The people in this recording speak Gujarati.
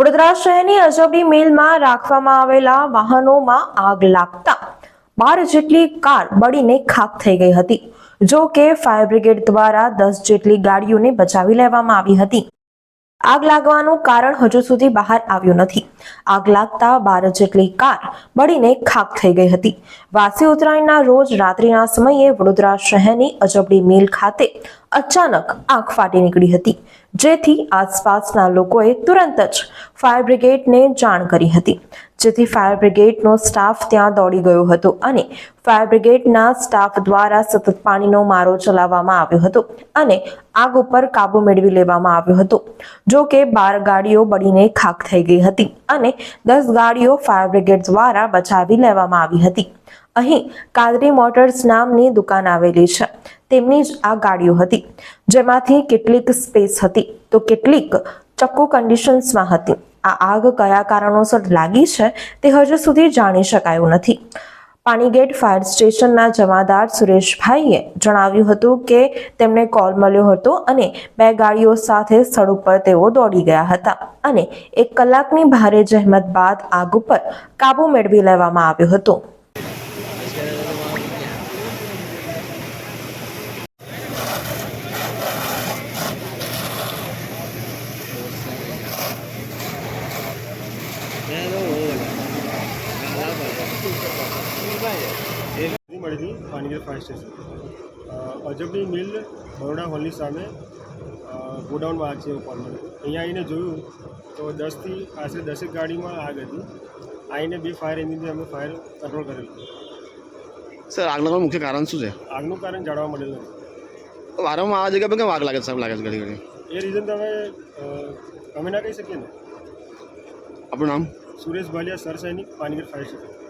વડોદરા શહેરની અજબી મિલમાં રાખવામાં આવેલા વાહનોમાં આગ લાગતા બાર જેટલી કાર બળીને ખાક થઈ ગઈ હતી. જો કે ફાયર બ્રિગેડ દ્વારા દસ જેટલી ગાડીઓને બચાવી લેવામાં આવી હતી. આગ લાગવાનું કારણ હજુ સુધી બહાર આવ્યું નથી. આગ લાગતા બાર જેટલી કાર બળીને ખાક થઈ ગઈ હતી. વાસી ઉત્તરાયણના રોજ રાત્રિના સમયે વડોદરા શહેરની અજબડી મિલ ખાતે અચાનક આગ ફાટી નીકળી હતી. જેથી આસપાસના લોકોએ તુરંત જ ફાયર બ્રિગેડને જાણ કરી હતી. જેથી ફાયર બ્રિગેડનો સ્ટાફ ત્યાં દોડી ગયો હતો અને ફાયર બ્રિગેડના સ્ટાફ દ્વારા સતત પાણીનો મારો ચલાવવામાં આવ્યો હતો અને આગ ઉપર કાબુ મેળવી લેવામાં આવ્યો હતો. જો કે બાર ગાડીઓ બળીને ખાક થઈ ગઈ હતી અને દસ ગાડીઓ ફાયર બ્રિગેડ દ્વારા બચાવી લેવામાં આવી હતી. અહીં કાદરી મોટર્સ નામની દુકાન આવેલી છે. તેમની જ આ ગાડીઓ હતી. જેમાંથી કેટલીક સ્પેસ હતી. તો કેટલીક ચક્કુ કન્ડિશન્સમાં હતી. આ આગ કયા કારણોસર લાગી છે તે હજુ સુધી જાણી શકાયું નથી. પાણીગેટ ફાયર સ્ટેશનના જમાદાર સુરેશભાઈએ જણાવ્યું હતું કે તેમને કોલ મળ્યો હતો અને બે ગાડીઓ સાથે સ્થળ ઉપર તેઓ દોડી ગયા હતા અને એક કલાકની ભારે જહેમત બાદ આગ ઉપર કાબુ મેળવી લેવામાં આવ્યો હતો. મળી હતી ફાયર સ્ટેશન અજબની મિલ બરોડા હોલની સામે ગોડાઉનમાં આગ છે એવું અહીંયા આવીને જોયું તો દસથી આશરે દસેક ગાડીમાં આગ હતી. આવીને બે ફાયર એન્જિનથી અમે ફાયર કંટ્રોલ કરેલું. સર આગનું મુખ્ય કારણ શું છે? આગનું કારણ જાણવા મળેલું નથી. વારંવાર આ જગ્યા પર કેમ આગ લાગે છે સાહેબ લાગે છે ઘડી ઘડી? એ રીઝન તમે અમે ના કહી શકીએ ને? આપણું નામ? સુરેશ ભાલિયા સર સૈનિક પાનગીર ફાયર સ્ટેશન